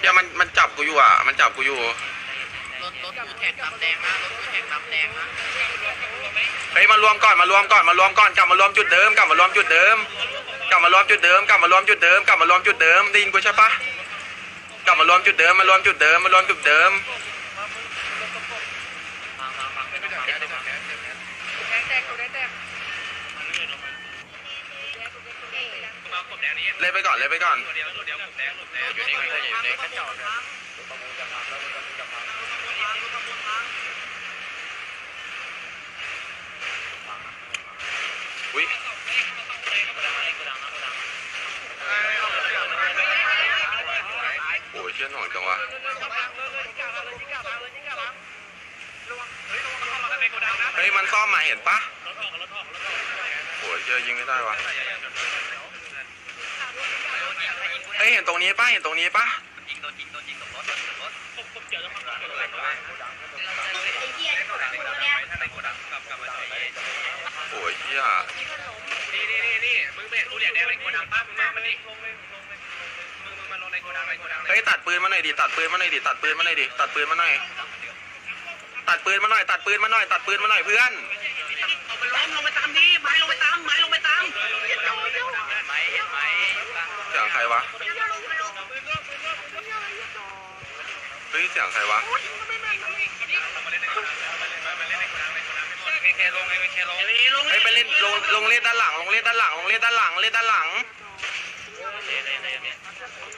เดี๋ยมันมันจับกูอยู่อะ มันจับกูอยู่ เฮ้ยมารวมก่อนมารวมก่อนมารวมก่อนกลับมารวมจุดเดิมกลับมารวมจุดเดิมกลับมารวมจุดเดิมกลับมารวมจุดเดิมกลับมารวมจุดเดิมได้ยินกูใช่ปะกลับมารวมจุดเดิมมารวมจุดเดิมมารวมจุดเดิมฟังฟังฟังไม่ต้องฟังไม่ต้องฟังแดงแดงตัวแดงแดงเล่นไปก่อนเล่นไปก่อนอยู่นก็อยู่ในกระจก อุ้ยโอ้ยเชื่อหน่อยจังวะเฮ้ยมันซ่อมมาเห็นปะโอ้ยเชื่อยิงไม่ได้วะเฮ้ยเห็นตรงนี้ปะเห็นตรงนี้ปะ โอ้ยเชี่ยนี่นี่นี่นี่มึงเบรกกูเหลียดแดงในโกดังป้ามึงมามาดิมึงมึงมาลงในโกดังในโกดังเฮ้ยตัดปืนมาหน่อยดิตัดปืนมาหน่อยดิตัดปืนมาหน่อยดิตัดปืนมาหน่อยตัดปืนมาหน่อยตัดปืนมาหน่อยตัดปืนมาหน่อยเพื่อนเอาไปล้อมลงไปตามดิไม้ลงไปตามไม้ลงไปตามไหมไหมเสียงใครวะเฮ้ยเสียงใครวะ แค่ลงไอ้แค่ลงเดี๋ยวนี้ลงเฮ้ยไปเล่นลงลงเล่นด้านหลังลงเล่นด้านหลังลงเล่นด้านหลังเล่นด้านหลัง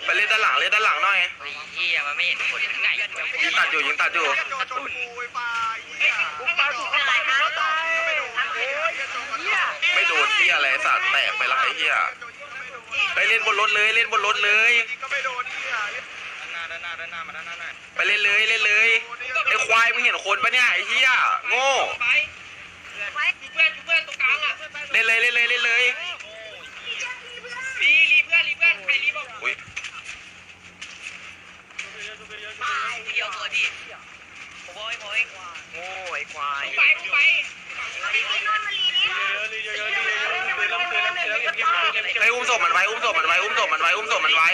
ไปเล่นด้านหลังเล่นด้านหลังหน่อยไอ้เหี้ยมันไม่เห็นคนไงยิงตัดอยู่ยิงตัดอยู่ไม่โดนเฮียอะไรสัตว์แตกไปละไอ้เฮียไปเล่นบนรถเลยเล่นบนรถเลยไปเล่นเลยเล่นเลยไอ้ควายมึงเห็นคนปะเนี่ยไอ้เฮียโง่ พื่อนเพื่อนตรงกลางอะเล่นเลยเล่นเลยเล่นเลยรีรีเพื่อนรีเพื่อนใครรีบอกอุ้ยเดียวตัวดิโอ้ยโอ้ยโง่ไอ้ควายไปไปไอ้อุ้มศพมันไว้อุ้มศพมันไว้อุ้มศพมันไว้อุ้มศพมันไว้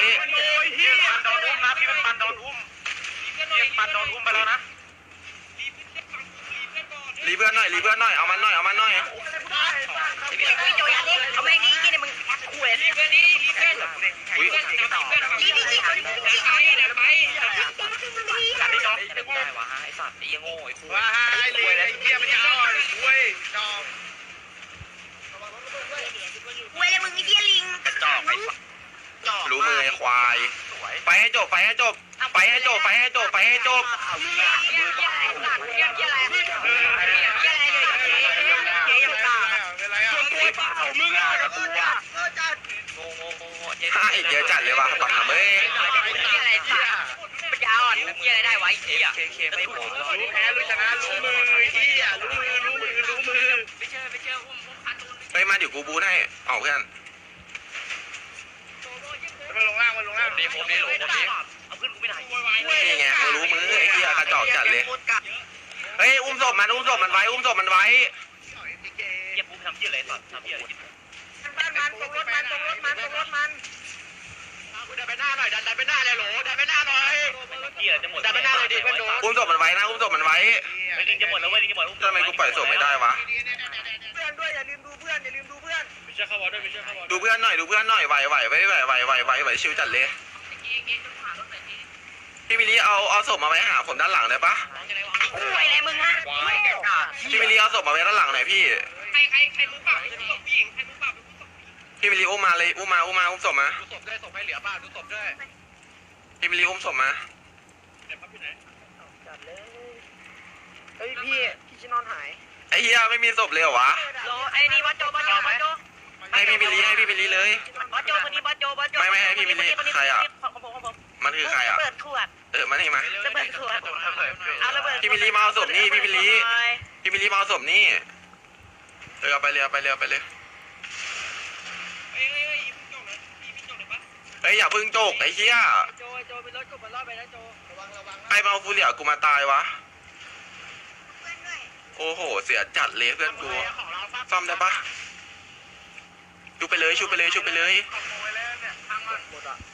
พี่ปันโดนอุ้มนะพี่ปันโดนอุ้มพี่ปันโดนอุ้มไปแล้วนะ รีเพื่อนหน่อยรีเพื่อนหน่อยเอามันหน่อยเอามันหน่อยรู้มือควาย ไปให้จบไปให้จบ ไปให้จบไปให้จบไปให้จบห้าอีกเยอะจัดเลยว่ะปักหำเอ้ยเฮ้ยมาอยู่กูบูให้เอาเพื่อนมันลงล่างมันลงล่างดีผมดีหลงผมดี อนกูไปไหนนี่ไงกูรู้มือไอ้เหี้ยกระจอกจัดเลย เฮ้ยอุ้มศพมันอุ้มศพมันไว้อุ้มศพมันไว้บ้ยนมันตรงรถมันตรงรถมันตรงรถมันดันไปหน้าหน่อยดันไปหน้าเลยดันไปหน้าเลยอุ้มศพมันไว้นะอุ้มศพมันไว้ไอ้ลิงจะหมดแล้วเว้ยลิงจะหมดอุ้มทำไมกูปล่อยศพไม่ได้วะเพื่อนด้วยอย่าลืมดูเพื่อนอย่าลืมดูเพื่อนดูเพื่อนหน่อยดูเพื่อนหน่อยไหวไหวไหวไหวไหวไหวไหวชิวจัดเลย พี่มิลลี่เอาเอาศพมาไว้หาผมด้านหลังได้ปะคุยอะไรมึงฮะพี่มิลลี่เอาศพมาไว้ด้านหลังหน่อยพี่ใครใครใครรู้เปล่าเป็นผู้หญิงใครรู้เปล่าเป็นผู้พี่มิลลี่อุ้มมาเลยอุ้มมาอุ้มมาอุ้มศพมาดูศพด้วยศพให้เหลือบ้างดูศพด้วยพี่มิลลี่อุ้มศพมาเดี๋ยวพับอยู่ไหนเฮ้ยพี่พี่ชินอนหายไอ้เหี้ยไม่มีศพเลยเหรอวะโลไอ้นี่วัดโจวัดโจวัดโจให้พี่มิลลี่ให้พี่มิลลี่เลยวัดโจคนนี้วัดโจวัดโจไม่ไม่ให้พี่มิลลี่ใครอะของผ มของผมมันคือใครอะเปิดขวดเออมานี่มา ระเบิดขวด เอาระเบิดพี่มิลลีมาเอาศพนี่พี่มิลลีพี่มิลลีมาเอาศพนี่เออเอาไปเลยเอาไปเลยเอาไปเลยเอ้ยเอ้ยเอ้ยพี่จกเลยพี่พี่จกเลยปะเฮ้ยอย่าพึ่งโจกไอ้เหี้ยโจโจเป็นรถกบมันรอดไปนะโจระวังระวังใครมาเอาฟูเหลียกูมาตายวะเพื่อนด้วยโอ้โห เสียจัดเลยเพื่อนกูของเราปะซ่อมได้ปะชูไปเลยชูไปเลยชูไปเลยขโมยแล้วเนี่ยพังมันหมดอะมา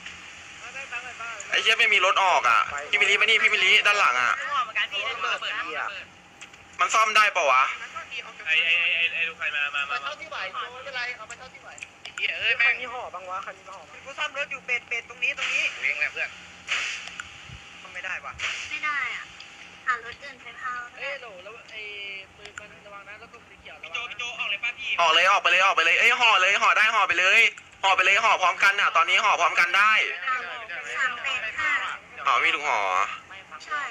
ได้ตังค์เลยบ้างไอ้เหี้ยไม่มีรถออกอะ พี่มิลลีมานี่พี่มิลลีด้านหลังอะหัวเหมือนกันพี่ได้ระเบิดนะมันซ่อมได้ปะวะ ไอ้ไอ้ไอ้ไอ้ลูกใครมามามาเท่าที่ไหวโจไม่เป็นไรเอาไปเท่าที่ไหวเอ้ยใครแม่งมีห่อบ้างวะใครมีห่อกูซ่อมรถอยู่เป็ดเป็ดตรงนี้ตรงนี้เว้งแหละเพื่อนมันไม่ได้ว่ะไม่ได้อะอ่ารถอื่นไปเผาเอ้ยโหลแล้วไอ้ปืนมันระวังนะแล้วก็สีเขียวระพี่โจวังพี่โจออกเลยป้าพี่ห่อเลยออกไปเลยออกไปเลย เอ้ยห่อเลยห่อได้ห่อไปเลยห่อไปเลยห่อพร้อมกันอะ ตอนนี้ห่อพร้อมกันได้ สามเป็ดค่ะห่อมีถุงห่อใช่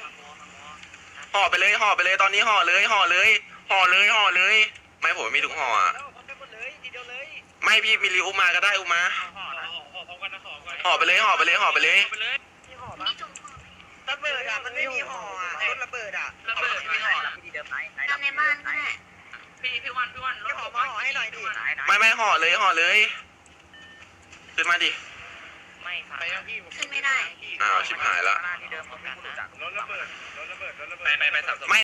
ห่อไปเลยห่อไปเลยตอนนี้ห่อเลยห่อเลยห่อเลยห่อเลย ไม่ผมมีถุงห่ออะแล้วพร้อมกันหมดเลยทีเดียวเลยไม่พี่มิลลีอุ้มมาก็ได้อุ้มมาห่อนะห่อห่อพร้อมกันนะห่อกันห่อไปเลยห่อไปเลยห่อไปเลยไปเลยมีห่อมีปะถุงห่อไหมระเบิดอะมันไม่มีห่ออะรถระเบิดอะระเบิดไม่ห่อละตอนในบ้านก็ได้พี่พี่วันพี่วันพี่ห่อมาห่อให้หน่อยดิไม่ไม่ห่อเลยห่อเลยขึ้นมาดิ ไปยังพี่ขึ้นไม่ได้ อ้าวชิบหายละรถระเบิดรถระเบิดรถระเบิดไปไปไปสับสนไม่